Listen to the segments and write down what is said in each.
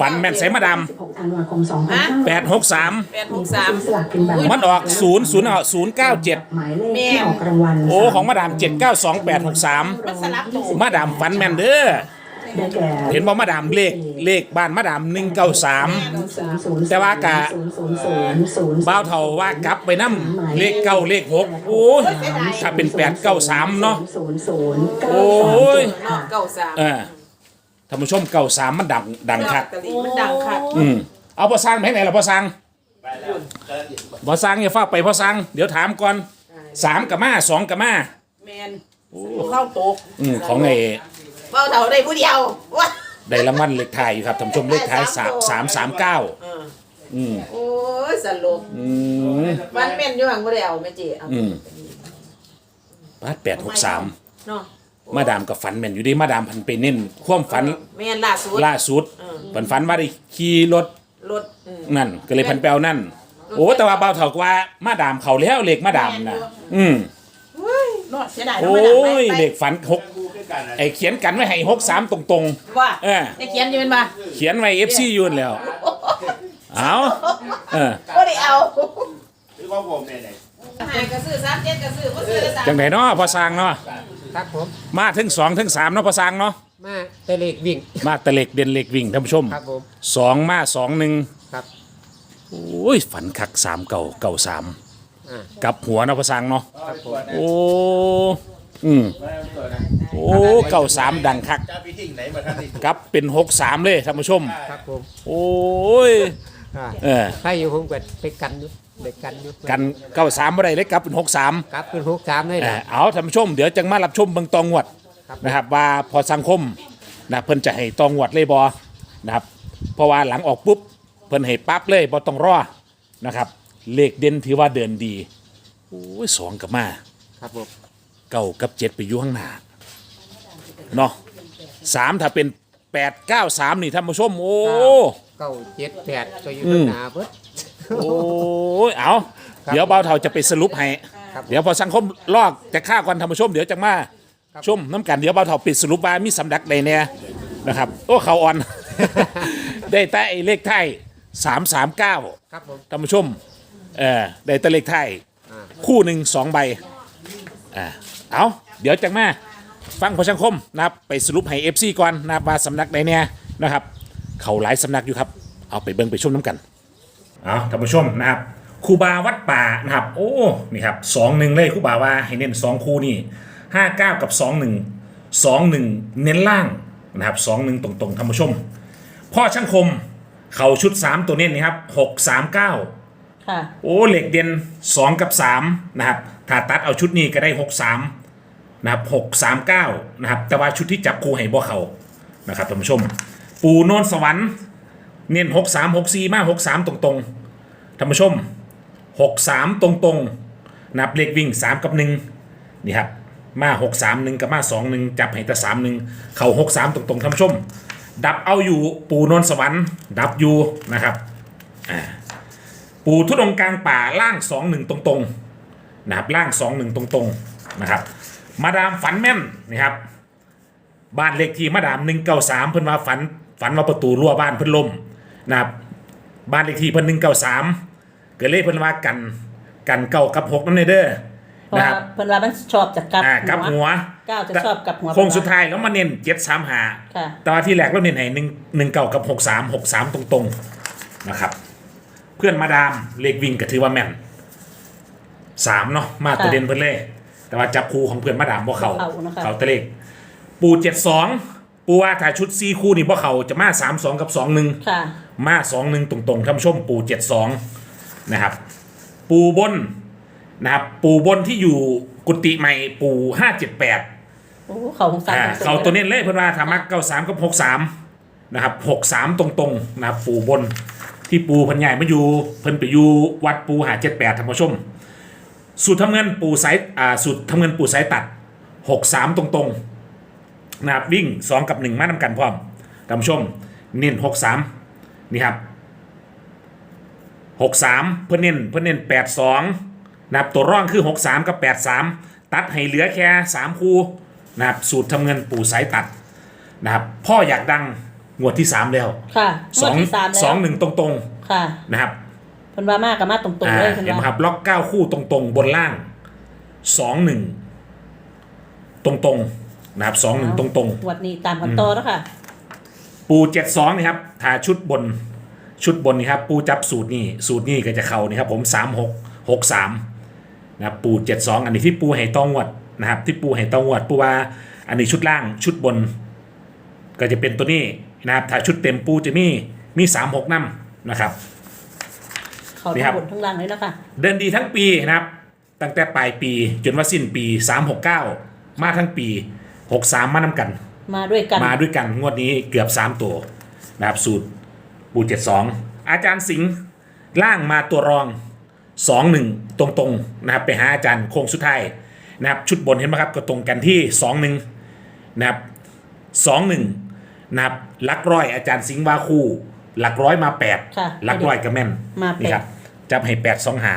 ฝันแม่นใส่มาด16ธันวาคมฮะำแปดหกสาม แปดหกสามสลากกินแบ่งมันออกศูนย์ศูนย์ศูนย์เก้าเจ็ดหมายเลขที่ออกรางวัลโอ้ของมาดามเจ็ดเก้าสองแปดหกสามมันสลับตัวมาดามฝันแม่นเด้อได้แก่เห็นบอกมาดามเลขเลขบ้านมาดามหนึ่งเก้าสามแต่ว่ากะศูนย์ศูนย์ศูนย์ศูนย์บ้าวเท่าว่ากลับไปน้ำเลขเก้าเลขหกโอ้ยถ้าเป็นแปดเก้าสามเนาะศูนย์ศูนย์เก้าโอ้ย เนาะเก้าสามเออ ท่านผู้ชมเก้าสามมันดังดังคักตะลีมันดังคักอืมเอาพอสร้างไปไหนล่ะพอสร้างพอสร้างอย่าฟ้าไปพอสร้างเดี๋ยวถามก่อนสามกับมาสองกับมาแมนเข้าตกอืมของไอ้เบ้าเท่าได้ผู้เดียวว้าได้รางวัลเลขท้ายอยู่ครับท่านผู้ชมเลขท้ายสามสามสามเก้าเอออืมโอ้ยสลบอืมวันแม่นอยู่ห่างบ่ได้เอาแม่เจีเอาอืมบาทแปดหกสามเนาะ มาดามกับฝันแม่นอยู่ดีมาดามพันไปเน้นความฝันแม่นล่าสุดล่าสุดฝันฝันว่าได้ขี่รถรถอืม นั่น ก็เลยพันแปลวนั่น โอ้แต่ว่าเบาเท่ากว่ามาดามเขาแล้วเลขมาดามนะอืมเฮ้ยเนาะเสียดายโอเนาะไม่ได้้ไปยไปเลขฝันหกไอ้เขียนกันไว้ให้หกสามตรงว่าเออได้เขียนอยืนมาๆเขียนไว้เอฟซียูนแล้วเอาเออบ่ได้เอาหรือว่าผมเนี่ยไหนหากระซื้อสามเจ็ดกระซื้อบ่ซื้อละสามจังไหนเนาะพอสร้างเนาะ ครับผมมาถึงสองถึงสามเนาะพอสร้างเนาะมาเตะเลขวิ่ง มาแตะเล็กเด่นเล็กวิ่งท่านผู้ชมครับผม สองมาสองหนึ่งครับโอ้ยฝันคักสามเก่าเก่าสามอ่ากับหัวเนาะพอสร้างเนาะครับผมโอ้อืมโอ้เก่าสามดังคักจะไปทิ้งไหนมาท่านนี่กับเป็นหกสามเลยท่านผู้ชม ครับผมโอ้ยอ่าเออ ใครอยู่ผมก็ไปกันอยู่ ไปกันอยู่กันเก้าสามไม่ได้เลยกลับเป็นหกสามครับเป็นหกสามเลยเอนะอเอาท่านผู้ชมเดี๋ยวจังมารับชมเบิ่งตองวดครับนะครับ ว่าพอสังคมนะเพิ่นจะให้ตองวดเลยบอนะครับเพราะว่าหลังออกปุ๊บเพิ่นให้ปั๊บเลยบ่ต้องรอนะครับเลขเด่นถือว่าเดินดีโอ้ยสองกับมาครับผมเก้ากับเจ็ดไปอยู่ข้างหน้าเนาะสามถ้าเป็นแปดเก้าสามนี่ท่านผู้ชมโอ้เก้าเจ็ดแปดก็อยู่อืตรมงหน้าเบิด โอ้ยเอาครับเดี๋ยวเบาเท่าจะไปสรุปให้ ครับเดี๋ยวพอสังคมลอกจะฆ่าก่อนท่านผู้ชม เดี๋ยวจะมาครับชมน้ำกันเดี๋ยวเบาเท่าปิดสรุปว่ามีสำดักใดแน่นะครับ โอ้เขาอ่อน ได้แต่ไอ้เลขไทยสามสามเก้าครับผมท่านผู้ชมเออได้แต่เลขไทยอ่าคู่หนึ่งสองใบอ่าเอาเดี๋ยวจังมา ฟังพอสังคมนะครับไปสรุปให้เอฟซีก่อนนะครับว่าสำนักใดเนี่ยนะครับ เขาหลายสำนักอยู่ครับ เอาไปเบิ่งไปชมน้ำกัน เอาท่านผู้ชมนะครับครูบาวัดป่านะครับ โอ้นี่ครับสองหนึ่งเลยครูบาว่าให้เน้นสองคู่นี่ห้าเก้ากับสองหนึ่งสองหนึ่งเน้นล่างนะครับสองหนึ่งตรงๆท่านผู้ชม พ่อช่างคมเขาชุดสามตัวเน้นนี่ครับหกสามเก้าค่ะโอ้เหล็กเด่นสองกับสามนะครับถ้าตัดเอาชุดนี้ก็ได้หกสามนะครับหกสามเก้านะครับแต่ว่าชุดที่จับคู่ให้บ่เขานะครับท่านผู้ชม ปูโนนสวรรค์ เน้นหกสามหกสี่มาหกสามตรงๆท่านผู้ชมหกสามตรงๆนับเลขวิ่งสามกับหนึ่งนี่ครับมาหกสามหนึ่งกับมาสองหนึ่งจับให้แต่สามหนึ่งเข่าหกสามตรงๆท่านผู้ชม ดับเอาอยู่ปูนนสวรรค์ดับอยู่นะครับปูทุดงกลางป่าล่างสองหนึ่งตรงๆนะครับล่างสองหนึ่งตรงๆนะครับมาดามฝันแม่นนะครับบ้านเลขที่มาดามหนึ่งเก้าสามเพิ่นว่าฝันฝันว่าประตูรั้วบ้านเพิ่นล่ม นะครับบ้านเลขที่เพิ่นหนึ่งเก้าสามก็เลยเพิ่นว่ากันกันเก้ากับหกนั่นเด้อเพราะนะคว่ารับเพิ่นว่ามันชอบจากกลับอ่ากับหัวเก้าจะชอบกับหัวโค้งสุดท้ายแล้วมาเน้นเจ็ดสามหา ค่ะ แต่ว่าที่แรกเราเน้นให้หนึ่งหนึ่งเก้ากับหกสามหกสามตรงๆนะครับ เพื่อนมาดามเลขวิ่งก็ถือว่าแม่นสามเนาะมาตัวค่ะเด่นเพื่อนเลยแต่ว่าจับคู่ของเพื่อนมาดามบ่เขาบ่เข้านะคะ เขาตะเลขปูเจ็ดสองปูว่าถ้าชุดซีคู่นี่บ่เขาจะมาสามสองกับสองหนึ่งค่ะ มาสองหนึ่งตรงๆท่านผู้ชมปูเจ็ดสองนะครับ ปูบนนะครับปูบนที่อยู่กุฏิใหม่ปูห้าเจ็ดแปดโอ้เขาของสามอ่าของเขาตัวเน้นเลยเพื่อนว่าธรรมะเก้าสามกับหกสามนะครับหกสามตรงๆนะครับปูบนที่ปูเพันใหญ่มาอยู่เพิ่นไปอยู่วัดปูหาเจ็ดแปดท่านผู้ชม สูตรทำเงินปูสายอ่าสูตรทำเงินปูสายตัดหกสามตรงๆนะครับวิ่งสองกับหนึ่งมานำกันพร้อมท่านผู้ชมเน้นหกสาม นี่ครับหกสามเพื่อนเน้นเพื่อนเน้นแปดสองนะครับตัวร่องคือหกสามกับแปดสามตัดให้เหลือแค่สามคู่นะครับสูตรทำเงินปูสายตัดนะครับพ่ออยากดังงวดที่สามแล้วค่ะสองงวดที่สามแล้วสองหนึ่งตรงค่ะๆนะครับเพิ่นว่ามากกับมาตรงๆอ่าเลยเพิ่นเห็นไหมว่าครับล็อกเก้าคู่ตรงๆ บนล่างสองหนึ่งตรงๆนะครับสองหนึ่งตรงๆงวดนี้ตามกันต่อแล้วค่ะ ปูเจ็ดสองนี่ครับถ้าชุดบนชุดบนนี่ครับปูจับสูตรนี่สูตรนี่ก็จะเข้านี่ครับผมสามหกหกสามนะครับปูเจ็ดสองอันนี้ที่ปูให้ต้องวดนะครับที่ปูให้ต้องวดปูว่าอันนี้ชุดล่างชุดบน ก็จะเป็นตัวนี้นะครับถ้าชุดเต็มปูจะมีมีสามหกน้ำนะครับเขานี่ครัทั้บงบนทั้งล่างเลยนะคะเดินดีทั้งปีนะครับ ตั้งแต่ปลายปีจนว่าสิ้นปี 369 มาทั้งปี 63 มานำกัน มาด้วยกัน มาด้วยกันงวดนี้เกือบ3ตัวนะครับสูตรปู72อาจารย์สิงห์ล่างมาตัวรอง2-1ตรงๆนะครับไปหาอาจารย์โค้งสุดท้ายนะครับชุดบนเห็นไหมครับก็ตรงกันที่2-1นะครับ2-1นะครับหลักร้อยอาจารย์สิงห์วาคู่ หลักร้อยมา8ค่ะหลักร้อยก็แม่นมาแปด นี่ครับจับให้8 2หา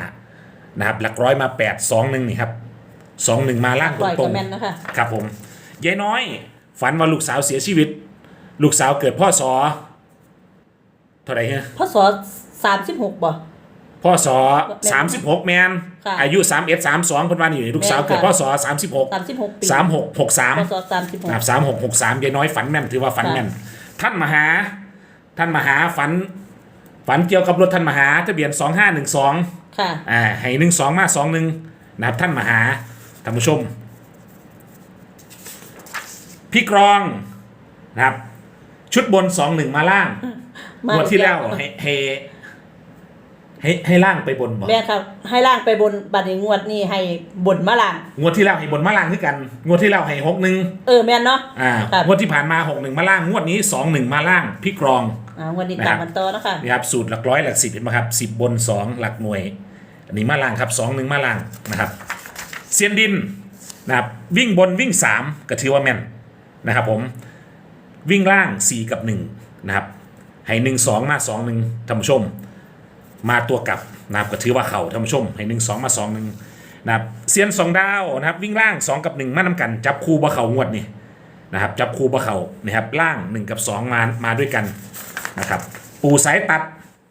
นะครับหลักร้อยมา8 2 1นี่ครับ2 1มาล่างตปล่อยรกับงแม่นนะคะๆครับผมยายน้อย ฝันว่าลูกสาวเสียชีวิต ลูกสาวเกิดพ่อสอเท่าไหร่ฮะพศสามสิบหกบ่ พ่อสอแม่นสามสิบหกแมนค่ะอายุสามเอ็ดสามสองคนวันอยู่ลูกสาวแม่นค่ะเกิดพ่อสอสามสิบหกสามสิบหกปีสามหกหกสาม พศสามสิบหกสามหกหกสามยายน้อยฝันแม่นถือว่าฝันค่ะแม่น ท่านมหา ท่านมหาฝัน ฝันเกี่ยวกับรถท่านมหาทะเบียนสองห้าหนึ่งสองค่ะ อ่าให้หนึ่งสองมาสองหนึ่งนะครับท่านมหาท่านผู้ชม พี่กรองนะครับ ชุดบนสองหนึ่งมาล่างมางวดที่แล้วให้ให้ให้ให้ล่างไปบนบ่แม่ครับ ให้ล่างไปบนบัดนี้งวดนี้ให้บนมาล่าง งวดที่แล้วให้บนมาล่างคือกัน งวดที่แล้วให้หกหนึ่งเออแม่นเนาะอ่าครับงวดที่ผ่านมาหกหนึ่งมาล่าง งวดนี้สองหนึ่งมาล่าง พี่กรองอ่างวดนี้นะครับตามกันต่อนะคะนี่ครับสูตรหลักร้อยหลักสิบเห็นไหมครับสิบบนสองหลักหน่วย อันนี้มาล่างครับสองหนึ่งมาล่างนะครับ เซียนดินนะครับวิ่งบนวิ่งสามก็ถือว่าแม่น นะครับผมวิ่งล่างสี่กับหนึ่งนะครับ ให้หนึ่งสองมาสองหนึ่งท่านผู้ชม มาตัวกลับนะครับก็ถือว่าเข่าท่านผู้ชม ให้หนึ่งสองมาสองหนึ่งนะครับเซียนสองดาวนะครับวิ่งล่างสองกับหนึ่งมานำกัน จับคู่บ่เข่างวดนี่นะครับจับคู่บ่เข่านะครับล่างหนึ่งกับสองมามาด้วยกันนะครับปูสายตัด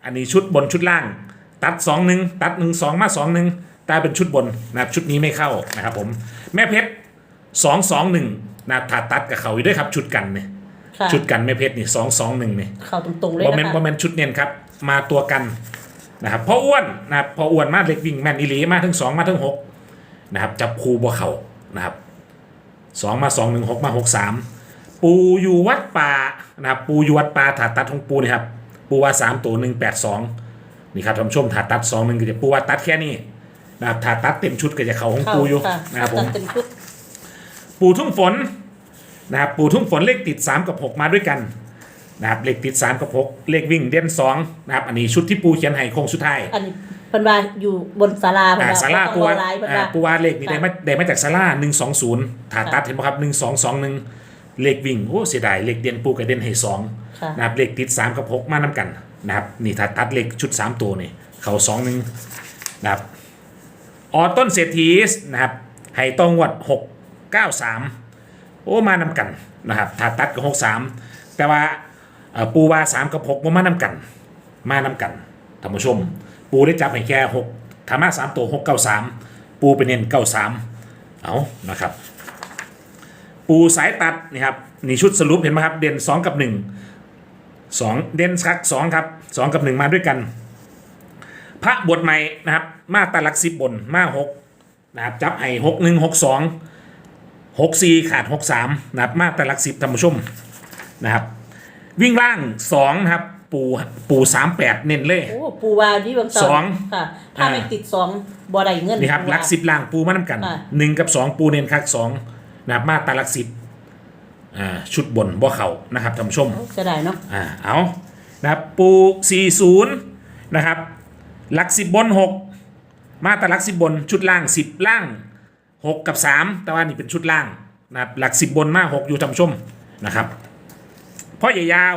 อันนี้ชุดบนชุดล่าง ตัด 2 1 ตัด 1 2 มา 2 1ตายเป็นชุดบนนะครับชุดนี้ไม่เข้านะครับผมแม่เพชร2 2 1 นะถ้าตัดกับเขาอยู่ด้วยครับ ชุดกันเนี่ยค่ะชุดกันแม่เพชรนี่2 2 1เนี่ยเข้าตรงๆเลยบอมนะเมนคะบอมเมนชุดเน้นครับ มาตัวกันนะครับพออ้วนนะครับพออ้วนมาเล็กวิ่งแมนอีหลีมาทั้ง2มาทั้ง6นะครับจับคูบัวเข่านะครับ2มา2 1 6มา6 3ปูอยู่วัดป่านะครับปูอยู่วัดป่าถาตัดของปูนี่ครับปูว่า3ตัว1 8 2นี่ครับท่านผู้ชมถาตัด2 1ก็จะปูว่าตัดแค่นี้นะครับถาตัดเต็มชุดก็จะเข่าของเข้าปูอยู่ค่ะนะครับผม ตัดเป็นชุด ปูทุ่งฝนนะครับปูทุ่งฝนเลขติด 3 กับ 6 มาด้วยกันนะครับเลขติด 3 กับ 6 เลขวิ่งเด่น2นะครับอันนี้ชุดที่ปูเขียนให้โค้งสุดท้ายอันนี้เพิ่นว่าอยู่บนศาลาเพิ่นอ่าว่าซาร่าบ่ปูต้องวารอหลายเพิ่นอ่าว่าปูวาเลขนี้ได้มาได้มาจากซาร่าหนึ่งสองศูนย์ถาตัดค่ะเห็นไหมครับหนึ่งสองสองหนึ่งเลขวิ่งโอ้เสียดายเลขเด่นปูกับเด่นให้สองค่ะนะครับเลขติดสามกับหกมานํกันนะครับนี่ถ้าตัดเลขชุดสามตัวนี่เขาสองหนึ่งนะครับออต้นเศรษฐีนะครับให้ต้องวัดหก เก้าสามโอ้มานํกันนะครับถ้าตัดกับหกสามแต่ว่าปูว่าสามกับหกบ่มานํกัน มานํกันท่านผู้ชม ปูได้จับให้แค่หกธรรมะสามตัวหกเก้าสามปูไปเน้นเก้าสามเอานะครับ ปูสายตัดนี่ครับนี่ชุดสรุปเห็นไหมครับ เด่นสองกับหนึ่งสองเด่นชักสองครับสองกับหนึ่งมาด้วยกัน พระบทใหม่นะครับ มาตาลักสิบบนมาหกนะครับจับให้หกหนึ่งหกสอง หกสี่ขาดหกสามนะครับมาตาลักสิบท่านผู้ชมนะครับ วิ่งล่างสองนะครับ ปูปูสามแปดเน้นเลย โอ้ปูวาที่เบางตนสองค่ะ ถ้าไม่อ่าติดสองบ่ได้เงินนี่ครับปูวาลักสิบล่างปูมาน้ำกันค่ะหนึ่งกับสองปูเน้นคักสองนะครับมาตาลักสิบอ่าชุดบนบ่เข่านะครับท่านผู้ชมโอ้เสียดายเนาะอ่าเอานะครับปู40นะครับหลักสิบบน6มาแต่หลักสิบบนชุดล่าง10ล่าง 6กับ3แต่ว่านี่เป็นชุดล่างนะครับหลักสิบบนมา6อยู่ท่านผู้ชมนะครับพ่อใหญ่ยาว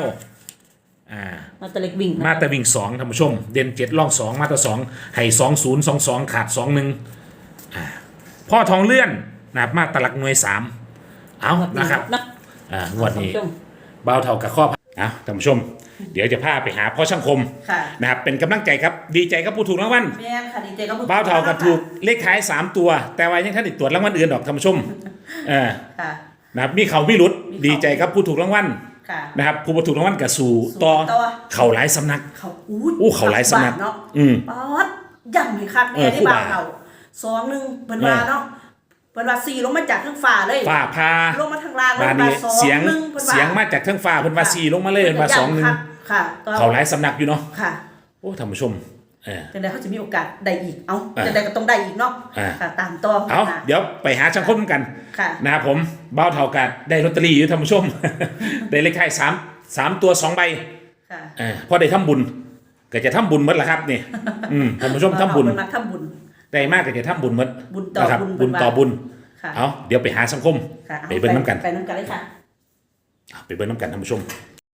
อ่ามาแตะเล็กวิ่งนะมาแต่วิ่งสองท่านผู้ชม เด่นเจ็ดล่องสองมาแต่สองให้สองศูนย์สองสองขาดสองหนึ่งอ่าพ่อทองเลื่อนนะครับมาตะลักหน่วยสามเอานะครับนะอ่างวดนี้ท่านผู้ชมเบาเท่ากับข้อเอาท่านผู้ชม เดี๋ยวจะพาไปหาพ่อช่างคมค่ะนะครับเป็นกำลังใจครับดีใจครับผู้ถูกรางวัลแม่นค่ะดีใจกับบ้าวเท่ากับถูกเลขท้าย 3 ตัว แต่ว่ายังท่านติดตรวจรางวัลอื่นดอกท่านผู้ชมเออค่ะ นะครับมีเขามีรุดมีเขาดีใจครับผู้ถูกรางวัลค่ะ นะครับผู้บ่ถูกรางวัลกับสู่ต่อต่อ เขาหลายสำนัก เขาอู้อู้เขาหลายสำนัก เนาะอืม ป๊อดย่ำให้คักเอแม่อได้คู่บ่าบ่าววเขาสองหนึ่งเพิ่นว่าเออเนาะเพิ่นว่าสี่ลงมาจากข้างฟ้าเลยฟ้าพาลงมาทางล่างบานเพิ่นี้ว่าสองเสียงหนึ่งเพิ่นว่าเสียงมาจากเทั้งฟ้าเพิ่นว่าสี่ลงมาเลยเพิ่นว่าสองหนึ่งย่ำคักค่ะต่อเขาหลายสำนักอยู่เนาะค่ะโอ้ท่านผู้ชมเออจังไดเขาจะมีโอกาสได้อีก เอ้าอ่าจังไดก็ต้องได้อีกเนาะอ่าค่ะตามต่อเอาค่ะเดี๋ยวไปหาช่างคมกันค่ะนะครับผมบ้าวเท่ากันได้ลอตเตอรี่อยู่ท่านผู้ชม ได้เลขท้ายสามสามตัวสองใบค่ะเออพอได้ทำบุญ ก็จะทำบุญหมดละครับนี่อืมท่านผู้ชมทำบุญเพิ่นมาทำบุญ ได้มากก็จะทำบุญหมดบุญต่อนะครับบุญบุญต่อบุญค่ะเอาเดี๋ยวไปหาสังคม ค่ะอาไปเบิ่งน้ำกัน ไปน้ำกันเลยค่ะ ไปเบิ่งน้ำกันท่านผู้ชมค